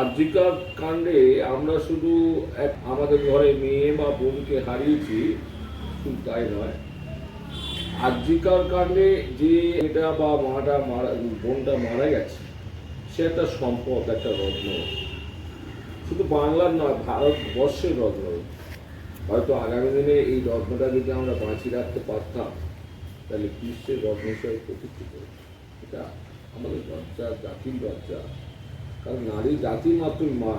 আর্জিকার কাণ্ডে আমরা শুধু এক আমাদের ঘরে মেয়ে বা বোনকে হারিয়েছি, শুধু তাই নয়। আর্জিকার কাণ্ডে যে এটা বা মাটা মারা, বোনটা মারা গেছে, সে একটা সম্পদ, একটা রত্ন। শুধু বাংলার নয়, ভারতবর্ষের রত্ন। হয়তো আগামী দিনে এই রত্নটা যদি আমরা বাঁচিয়ে রাখতে পারতাম, তাহলে বিশ্বের রত্ন হিসেবে প্রতিষ্ঠিত এটা আমাদের লজ্জা, জাতির লজ্জা। কারণ নারী জাতি মাত্রই মা।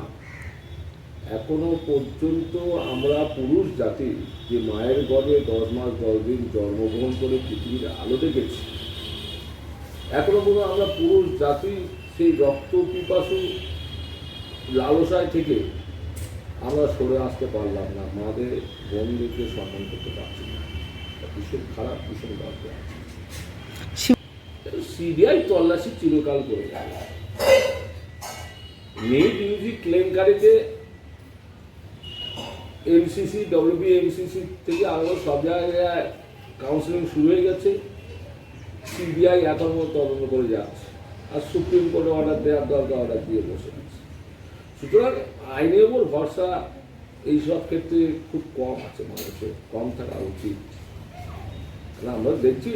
এখনও পর্যন্ত আমরা পুরুষ জাতি যে মায়ের গর্ভে দশ মাস দশ দিন জন্মগ্রহণ করে পৃথিবীর আলো দেখেছি। এখনও পর্যন্ত আমরা পুরুষ জাতি সেই রক্ত পিপাসু লালসায় থেকে আমরা সরে আসতে পারলাম না। মাদের বোনদেরকে সম্মান করতে পারছি না। ভীষণ খারাপ ভীষণ লজ্জা সিবিআই তল্লাশি চিরকাল করে গেল। নেট মিউজিক কেলেঙ্কারিতে এমসিসি ডব্লিউবি এমসিসি থেকে আরও সব জায়গায় কাউন্সিলিং শুরু হয়ে গেছে। সিবিআই এখন তদন্ত করে যাচ্ছে। আর সুপ্রিম কোর্টে অর্ডার দেওয়ার দরকার অর্ডার দিয়ে বসে আছে। সুতরাং আইনের উপর ভরসা এইসব ক্ষেত্রে খুব কম আছে মানুষের, কম থাকা উচিত। আমরা দেখছি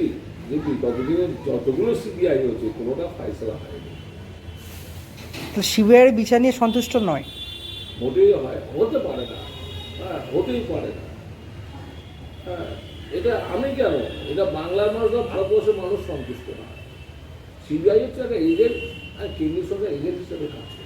যে বিগত যতগুলো সিবিআই হয়েছে, কোনোটা ফাইসলা হয়নি। সিবিআইয়ের বিচার নিয়ে সন্তুষ্ট নয়। মোটেই হয়, হতে পারে না। হ্যাঁ হতেই পারে না। হ্যাঁ এটা আমি কেন? এটা বাংলার মানুষ বা ভারতবর্ষের মানুষ সন্তুষ্ট না। সিবিআই হচ্ছে একটা এজেন্ট আর কেন্দ্রীয় সরকার এজেন্ট হিসেবে কাজ করে।